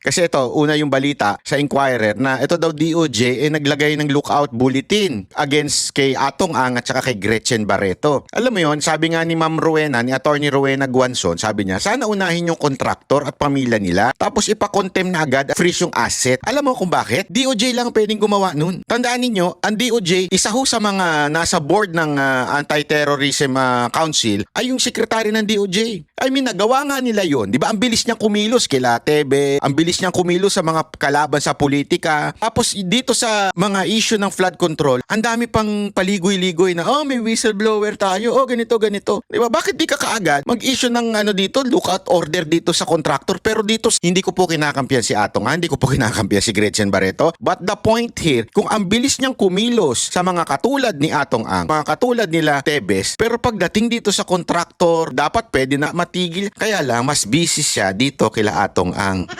Kasi ito, una yung balita sa Inquirer na ito daw DOJ eh naglagay ng lookout bulletin against kay Atong Ang at saka kay Gretchen Barreto. Alam mo yon, sabi nga ni Ma'am Rowena, ni Attorney Rowena Guanzon, sabi niya, sana unahin yung kontraktor at pamilya nila tapos ipakontem na agad at freeze yung asset. Alam mo kung bakit? DOJ lang pwedeng gumawa nun. Tandaan ninyo, ang DOJ, isa ho sa mga nasa board ng ah, Anti-Terrorism ah, Council ay yung sekretary ng DOJ. I mean, nagawa nga nila yon, Di ba? Ang bilis niyang kumilos kila Tebe, ang bilis niyang kumilos sa mga kalaban sa politika. Tapos dito sa mga issue ng flood control, ang dami pang paligoy-ligoy na, oh, may whistleblower tayo, oh, ganito, ganito. Di ba? Bakit di ka kaagad mag-issue ng ano dito, lookout order dito sa contractor? Pero dito, hindi ko po kinakampiyan si Atong, ha? hindi ko po kinakampiyan si Gretchen Barreto. But the point here, kung ang bilis niyang kumilos sa mga katulad ni Atong Ang, mga katulad nila Tebes, pero pagdating dito sa contractor, dapat pwede na matigil. Kaya lang, mas busy siya dito kila Atong Ang.